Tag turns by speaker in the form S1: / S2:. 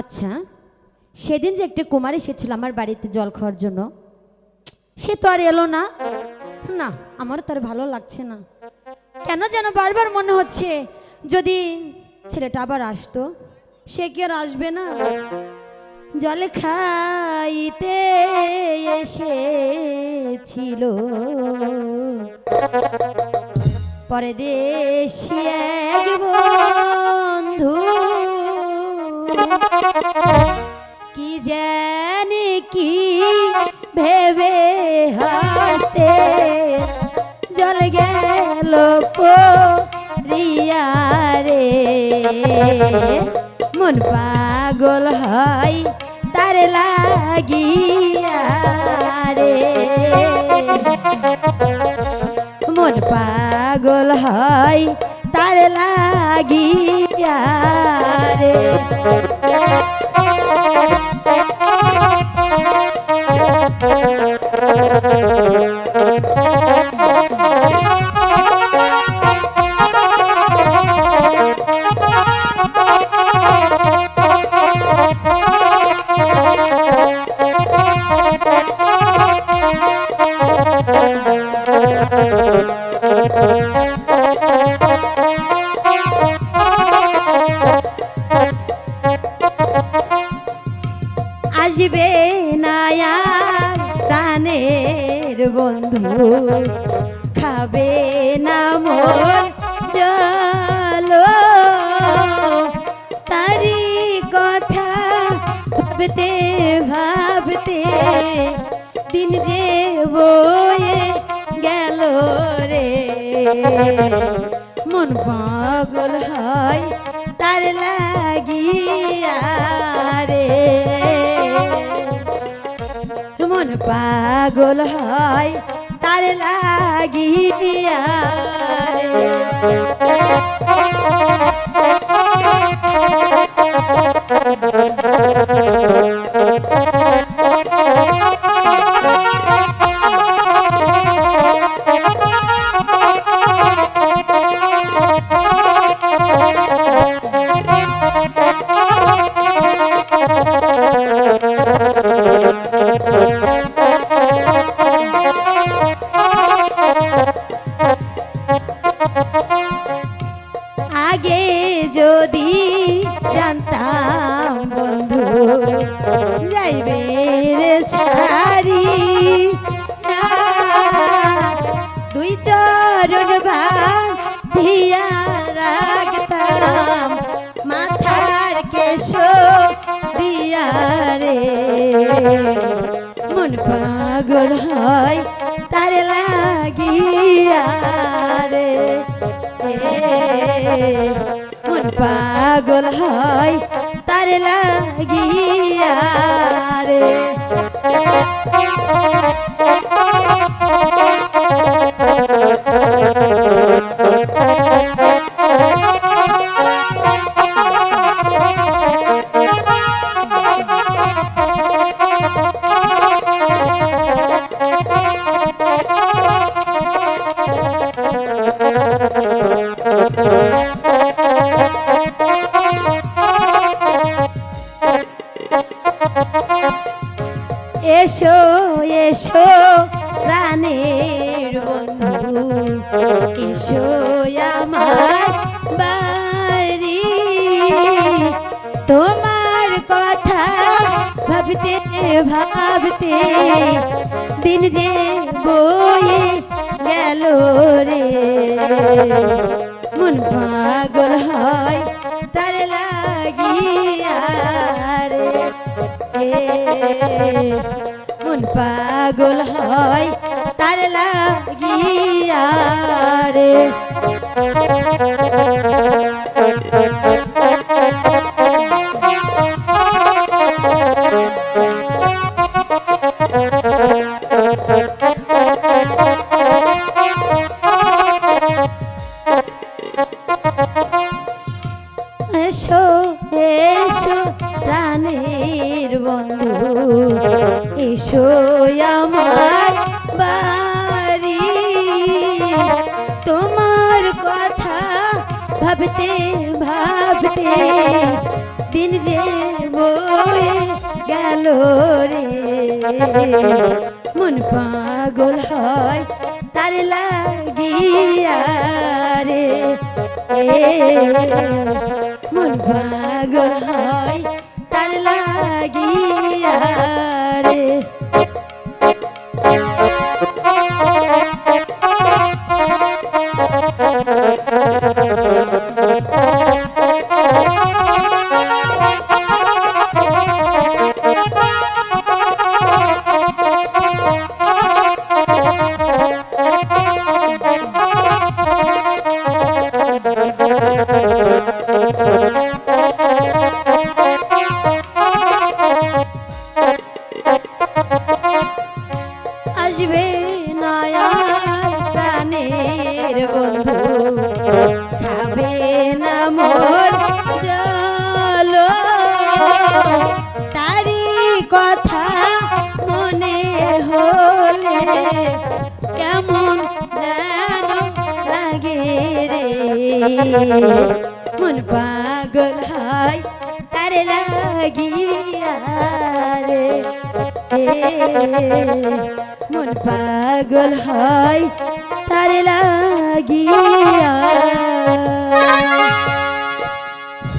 S1: আচ্ছা সেদিন যে একটা কুমার এসেছিল আমার বাড়িতে জল খাওয়ার জন্য, সে তো আর এলো না। না আমার তার ভালো লাগছে না। কেন যেন বারবার মনে হচ্ছে যদি ছেলেটা আবার আসতো, সে কি আর আসবে না? জল খাইতে এসেছিল। পরে দেশি কি জানি কি ভেবে হাসতে? জল গেল রিয়া রে মন পাগল হয় তার লাগিয়া রে। মন পাগল হয় তার লাগিয়া রে। খাবে না মোর চলো তারি কথা ভাবতে ভাবতে দিন যে বয়ে গেল রে। মন পাগল হয় তার লাগিয়া রে। মন পাগল হয় তার লাগিয়া। রাখতাম মাথার রে। পাগল হয় তার লাগিয়া রে। মন পাগল হয় তার লাগিয়া রে। এসো এসো প্রাণের বন্ধু। এসো আমার বাড়ি। তোমার কথা ভাবতে ভাবতে দিন যে বয়ে গেল রে। মন পাগল হয় তার লাগিয়া রে। মন পাগল হয় তার লাগিয়া রে। বন্ধু, এসো আমার বাড়ি। তোমার কথা ভাবতে ভাবতে দিন যে বয়ে গেল রে। মন পাগল হয় তার লাগিয়া রে। মন পাগল হয় তার লাগিয়া রে আসবে কেমন যেন লাগে রে। মন পাগল হয়, তার লাগিয়া রে। মন পাগল হয়, তার লাগিয়া।